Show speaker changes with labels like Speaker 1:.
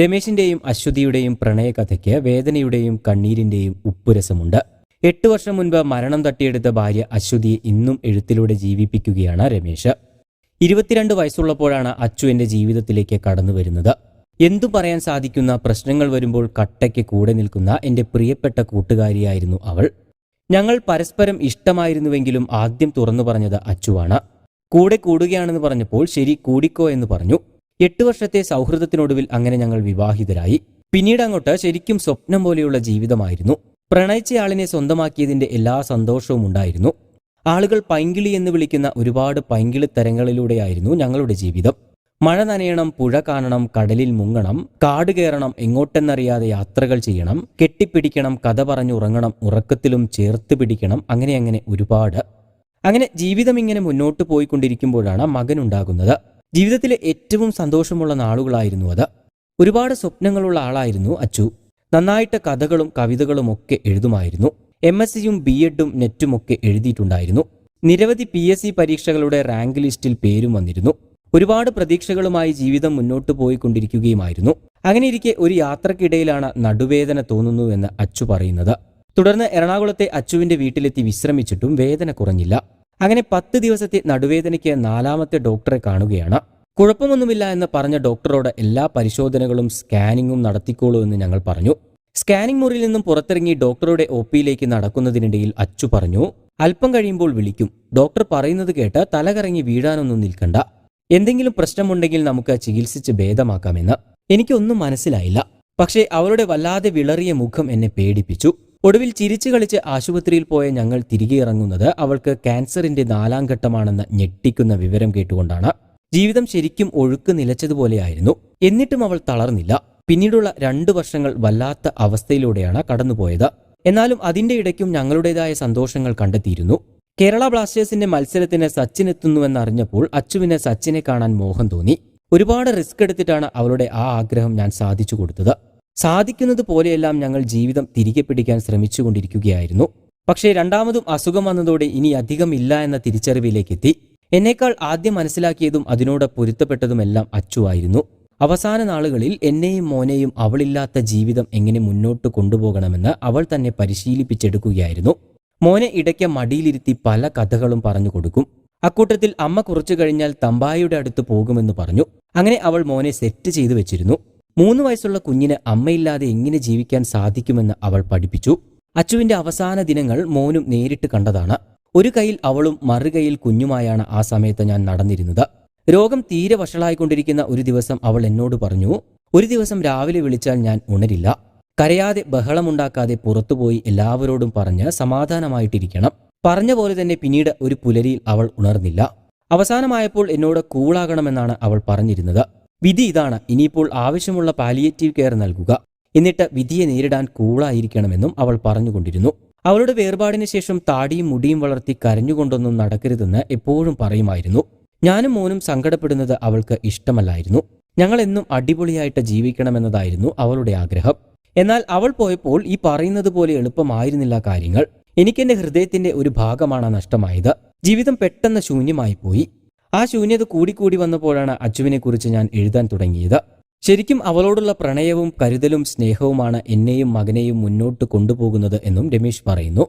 Speaker 1: രമേശിന്റെയും അശ്വതിയുടെയും പ്രണയകഥയ്ക്ക് വേദനയുടെയും കണ്ണീരിന്റെയും ഉപ്പുരസമുണ്ട്. എട്ട് വർഷം മുൻപ് മരണം തട്ടിയെടുത്ത ഭാര്യ അശ്വതിയെ ഇന്നും എഴുത്തിലൂടെ ജീവിപ്പിക്കുകയാണ് രമേശ്. ഇരുപത്തിരണ്ട് വയസ്സുള്ളപ്പോഴാണ് അച്ചു എന്റെ ജീവിതത്തിലേക്ക് കടന്നു വരുന്നത്. എന്തു പറയാൻ സാധിക്കുന്ന പ്രശ്നങ്ങൾ വരുമ്പോൾ കട്ടയ്ക്ക് കൂടെ നിൽക്കുന്ന എന്റെ പ്രിയപ്പെട്ട കൂട്ടുകാരിയായിരുന്നു അവൾ. ഞങ്ങൾ പരസ്പരം ഇഷ്ടമായിരുന്നുവെങ്കിലും ആദ്യം തുറന്നു പറഞ്ഞത് അച്ചുവാണ്. കൂടെ കൂടുകയാണെന്ന് പറഞ്ഞപ്പോൾ ശരി കൂടിക്കോ എന്ന് പറഞ്ഞു. എട്ട് വർഷത്തെ സൗഹൃദത്തിനൊടുവിൽ അങ്ങനെ ഞങ്ങൾ വിവാഹിതരായി. പിന്നീട് അങ്ങോട്ട് ശരിക്കും സ്വപ്നം പോലെയുള്ള ജീവിതമായിരുന്നു. പ്രണയിച്ചയാളിനെ സ്വന്തമാക്കിയതിന്റെ എല്ലാ സന്തോഷവും ഉണ്ടായിരുന്നു. ആളുകൾ പൈങ്കിളി എന്ന് വിളിക്കുന്ന ഒരുപാട് പൈങ്കിളി തരങ്ങളിലൂടെയായിരുന്നു ഞങ്ങളുടെ ജീവിതം. മഴ നനയണം പുഴ കാണണം കടലിൽ മുങ്ങണം കാട് കയറണം എങ്ങോട്ടെന്നറിയാതെ യാത്രകൾ ചെയ്യണം കെട്ടിപ്പിടിക്കണം കഥ പറഞ്ഞു ഉറങ്ങണം ഉറക്കത്തിലും ചേർത്ത് പിടിക്കണം അങ്ങനെ അങ്ങനെ ഒരുപാട്. അങ്ങനെ ജീവിതം ഇങ്ങനെ മുന്നോട്ട് പോയിക്കൊണ്ടിരിക്കുമ്പോഴാണ് മകനുണ്ടാകുന്നത് ജീവിതത്തിലെ ഏറ്റവും സന്തോഷമുള്ള നാളുകളായിരുന്നു അത്. ഒരുപാട് സ്വപ്നങ്ങളുള്ള ആളായിരുന്നു അച്ചു. നന്നായിട്ട് കഥകളും കവിതകളും ഒക്കെ എഴുതുമായിരുന്നു. എം എസ് സിയും ബി എഡും നെറ്റും ഒക്കെ എഴുതിയിട്ടുണ്ടായിരുന്നു. നിരവധി പി എസ് സി പരീക്ഷകളുടെ റാങ്ക് ലിസ്റ്റിൽ പേരും വന്നിരുന്നു. ഒരുപാട് പ്രതീക്ഷകളുമായി ജീവിതം മുന്നോട്ട് പോയിക്കൊണ്ടിരിക്കുകയുമായിരുന്നു. അങ്ങനെ ഇരിക്കെ ഒരു യാത്രക്കിടയിലാണ് നടുവേദന തോന്നുന്നുവെന്ന് അച്ചു പറയുന്നത്. തുടർന്ന് എറണാകുളത്തെ അച്ചുവിന്റെ വീട്ടിലെത്തി വിശ്രമിച്ചിട്ടും വേദന കുറഞ്ഞില്ല. അങ്ങനെ പത്ത് ദിവസത്തെ നടുവേദനയ്ക്ക് നാലാമത്തെ ഡോക്ടറെ കാണുകയാണ്. കുഴപ്പമൊന്നുമില്ല എന്ന് പറഞ്ഞ ഡോക്ടറോട് എല്ലാ പരിശോധനകളും സ്കാനിങ്ങും നടത്തിക്കോളൂ എന്ന് ഞങ്ങൾ പറഞ്ഞു. സ്കാനിംഗ് മുറിയിൽ നിന്നും പുറത്തിറങ്ങി ഡോക്ടറുടെ ഒ പിയിലേക്ക് നടക്കുന്നതിനിടയിൽ അച്ചു പറഞ്ഞു അല്പം കഴിയുമ്പോൾ വിളിക്കും. ഡോക്ടർ പറയുന്നത് കേട്ട് തലകറങ്ങി വീഴാനൊന്നും നിൽക്കണ്ട. എന്തെങ്കിലും പ്രശ്നമുണ്ടെങ്കിൽ നമുക്ക് ചികിത്സിച്ച് ഭേദമാക്കാമെന്ന്. എനിക്കൊന്നും മനസ്സിലായില്ല. പക്ഷേ അവളുടെ വല്ലാതെ വിളറിയ മുഖം എന്നെ പേടിപ്പിച്ചു. ഒടുവിൽ ചിരിച്ചു കളിച്ച് ആശുപത്രിയിൽ പോയ ഞങ്ങൾ തിരികെ ഇറങ്ങുന്നത് അവൾക്ക് ക്യാൻസറിന്റെ നാലാം ഘട്ടമാണെന്ന് ഞെട്ടിക്കുന്ന വിവരം കേട്ടുകൊണ്ടാണ്. ജീവിതം ശരിക്കും ഒഴുക്ക് നിലച്ചതുപോലെയായിരുന്നു. എന്നിട്ടും അവൾ തളർന്നില്ല. പിന്നീടുള്ള രണ്ടു വർഷങ്ങൾ വല്ലാത്ത അവസ്ഥയിലൂടെയാണ് കടന്നുപോയത്. എന്നാലും അതിന്റെ ഇടയ്ക്കും ഞങ്ങളുടേതായ സന്തോഷങ്ങൾ കണ്ടെത്തിയിരുന്നു. കേരള ബ്ലാസ്റ്റേഴ്സിന്റെ മത്സരത്തിന് സച്ചിൻ എത്തുന്നുവെന്നറിഞ്ഞപ്പോൾ അച്ചുവിന് സച്ചിനെ കാണാൻ മോഹം തോന്നി. ഒരുപാട് റിസ്ക് എടുത്തിട്ടാണ് അവളുടെ ആ ആഗ്രഹം ഞാൻ സാധിച്ചു കൊടുത്തത്. സാധിക്കുന്നത് പോലെയെല്ലാം ഞങ്ങൾ ജീവിതം തിരികെ പിടിക്കാൻ ശ്രമിച്ചുകൊണ്ടിരിക്കുകയായിരുന്നു. പക്ഷേ രണ്ടാമതും അസുഖം വന്നതോടെ ഇനി അധികം ഇല്ല എന്ന തിരിച്ചറിവിലേക്കെത്തി എന്നേക്കാൾ ആദ്യം മനസ്സിലാക്കിയതും അതിനോട് പൊരുത്തപ്പെട്ടതുമെല്ലാം അച്ചുവായിരുന്നു അവസാന നാളുകളിൽ എന്നെയും മോനെയും അവളില്ലാത്ത ജീവിതം എങ്ങനെ മുന്നോട്ട് കൊണ്ടുപോകണമെന്ന് അവൾ തന്നെ പരിശീലിപ്പിച്ചെടുക്കുകയായിരുന്നു. മോനെ ഇടയ്ക്ക് മടിയിലിരുത്തി പല കഥകളും പറഞ്ഞു കൊടുക്കും. അക്കൂട്ടത്തിൽ അമ്മ കുറച്ചു കഴിഞ്ഞാൽ തമ്പായിയുടെ അടുത്ത് പോകുമെന്ന് പറഞ്ഞു. അങ്ങനെ അവൾ മോനെ സെറ്റ് ചെയ്തു വെച്ചിരുന്നു. മൂന്ന് വയസ്സുള്ള കുഞ്ഞിന് അമ്മയില്ലാതെ എങ്ങനെ ജീവിക്കാൻ സാധിക്കുമെന്ന് അവൾ പഠിപ്പിച്ചു. അച്ചുവിന്റെ അവസാന ദിനങ്ങൾ മോനും നേരിട്ട് കണ്ടതാണ്. ഒരു കൈയിൽ അവളും മറുകൈയിൽ കുഞ്ഞുമായാണ് ആ സമയത്ത് ഞാൻ നടന്നിരുന്നത്. രോഗം തീരെ വഷളായിക്കൊണ്ടിരിക്കുന്ന ഒരു ദിവസം അവൾ എന്നോട് പറഞ്ഞു ഒരു ദിവസം രാവിലെ വിളിച്ചാൽ ഞാൻ ഉണരില്ല. കരയാതെ ബഹളമുണ്ടാക്കാതെ പുറത്തുപോയി എല്ലാവരോടും പറഞ്ഞ് സമാധാനമായിട്ടിരിക്കണം. പറഞ്ഞ പോലെ തന്നെ പിന്നീട് ഒരു പുലരിയിൽ അവൾ ഉണർന്നില്ല. അവസാനമായപ്പോൾ എന്നോട് കൂളാകണമെന്നാണ് അവൾ പറഞ്ഞിരുന്നത്. വിധി ഇതാണ്. ഇനിയിപ്പോൾ ആവശ്യമുള്ള പാലിയേറ്റീവ് കെയർ നൽകുക. എന്നിട്ട് വിധിയെ നേരിടാൻ കൂളായിരിക്കണമെന്നും അവൾ പറഞ്ഞുകൊണ്ടിരുന്നു. അവളുടെ വേർപാടിന് ശേഷം താടിയും മുടിയും വളർത്തി കരഞ്ഞുകൊണ്ടൊന്നും നടക്കരുതെന്ന് എപ്പോഴും പറയുമായിരുന്നു. ഞാനും മോനും സങ്കടപ്പെടുന്നത് അവൾക്ക് ഇഷ്ടമല്ലായിരുന്നു. ഞങ്ങളെന്നും അടിപൊളിയായിട്ട് ജീവിക്കണമെന്നതായിരുന്നു അവളുടെ ആഗ്രഹം. എന്നാൽ അവൾ പോയപ്പോൾ ഈ പറയുന്നത് പോലെ എളുപ്പമായിരുന്നില്ല കാര്യങ്ങൾ. എനിക്കെന്റെ ഹൃദയത്തിന്റെ ഒരു ഭാഗമാണ് നഷ്ടമായത്. ജീവിതം പെട്ടെന്ന് ശൂന്യമായി പോയി ആ ശൂന്യത കൂടിക്കൂടി വന്നപ്പോഴാണ് അച്ചുവിനെക്കുറിച്ച് ഞാൻ എഴുതാൻ തുടങ്ങിയത്. ശരിക്കും അവളോടുള്ള പ്രണയവും കരുതലും സ്നേഹവുമാണ് എന്നെയും മകനെയും മുന്നോട്ട് കൊണ്ടുപോകുന്നത് എന്നും രമേശ് പറയുന്നു.